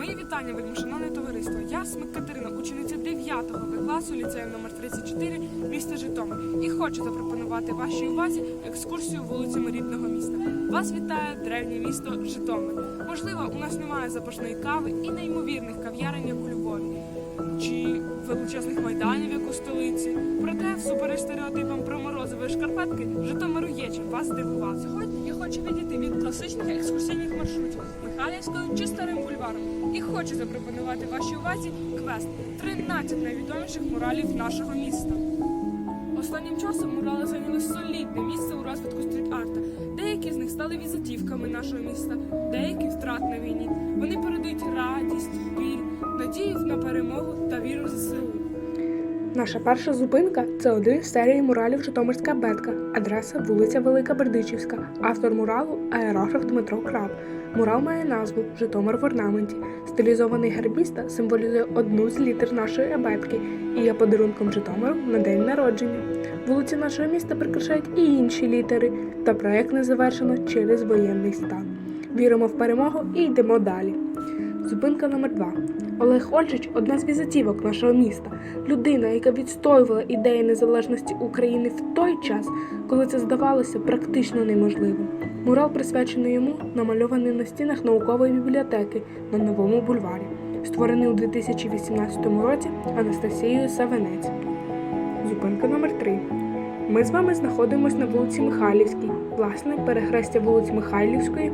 Мої вітання, вельмишановне товариство. Я Смик Катерина, учениця 9 Б класу ліцею номер 34 міста Житомир і хочу запропонувати вашій увазі екскурсію вулицями рідного міста. Вас вітає древнє місто Житомир. Можливо, у нас немає запашної кави і неймовірних кав'ярень, як у Львові, чи величезних майданів, як у столиці. Проте, всупереч стереотипам про морозові шкарпетки, Житомиру є чим вас здивувати. Сьогодні я хочу відійти від класичних екскурсійних маршрутів Михайлівською чи Старим бульваром і хочу запропонувати вашій увазі квест 13 найвідоміших муралів нашого міста. Останнім часом мурали зайняли солідне місце у розвитку стріт-арта. Деякі з них стали візитівками нашого міста, деякі втрат на війні. Вони передають радість, Наша перша зупинка це один з серії муралів Житомирська бетка, адреса вулиця Велика Бердичівська, автор муралу аерограф Дмитро Краб. Мурал має назву Житомир в орнаменті. Стилізований герб символізує одну з літер нашої абетки і є подарунком Житомиру на день народження. Вулиці нашого міста прикрашають і інші літери, та проект не завершено через воєнний стан. Віримо в перемогу і йдемо далі. Зупинка номер 2 Олег Ольжич одна з візитівок нашого міста. Людина, яка відстоювала ідеї незалежності України в той час, коли це здавалося практично неможливим. Мурал, присвячений йому, намальований на стінах наукової бібліотеки на новому бульварі, створений у 2018 році Анастасією Савенець. Зупинка номер 3 Ми з вами знаходимося на вулиці Михайлівській, власне, перехрестя вулиць Михайлівської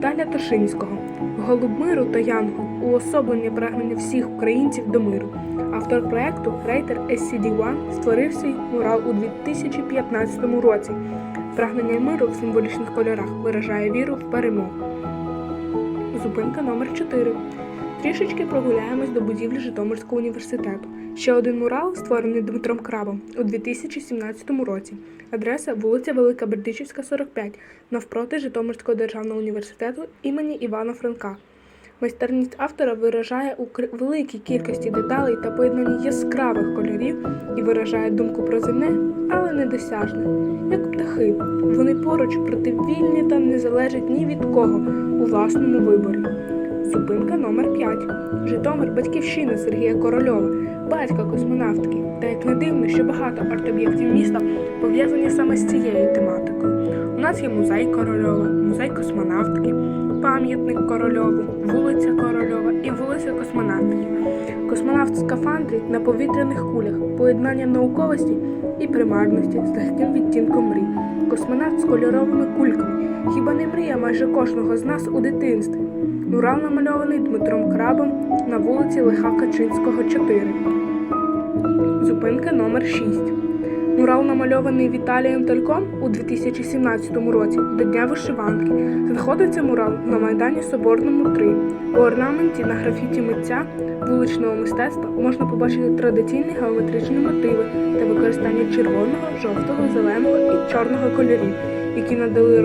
та Лятошинського. Голуб миру та Янгол уособлення прагнення всіх українців до миру. Автор проекту Рейтер SCD-1 створив свій мурал у 2015 році. Прагнення миру в символічних кольорах виражає віру в перемогу. Зупинка номер 4 Трішечки прогуляємось до будівлі Житомирського університету. Ще один мурал, створений Дмитром Крабом у 2017 році. Адреса вулиця Велика Бердичівська, 45, навпроти Житомирського державного університету імені Івана Франка. Майстерність автора виражає у великій кількості деталей та поєднанні яскравих кольорів і виражає думку про земне, але недосяжне. Як птахи, вони поруч проти вільні та не залежать ні від кого у власному виборі. Зупинка номер 5 Житомир батьківщина Сергія Корольова, батька космонавтики. Та як не дивно, що багато арт-об'єктів міста пов'язані саме з цією тематикою. У нас є музей Корольова, музей космонавтики, пам'ятник Корольову, вулиця Корольова і вулиця космонавтики. Космонавт в скафандрі на повітряних кулях, поєднання науковості і примарності з легким відтінком мрій. Космонавт з кольоровими кульками. Хіба не мрія майже кожного з нас у дитинстві? Мурал намальований Дмитром Крабом на вулиці Леха Качинського, 4. Зупинка номер 6. Мурал намальований Віталієм Тальком у 2017 році до Дня вишиванки. Знаходиться мурал на Майдані Соборному 3. У орнаменті на графіті митця вуличного мистецтва можна побачити традиційні геометричні мотиви та використання червоного, жовтого, зеленого і чорного кольорів, які надали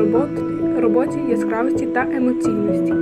роботі яскравості та емоційності.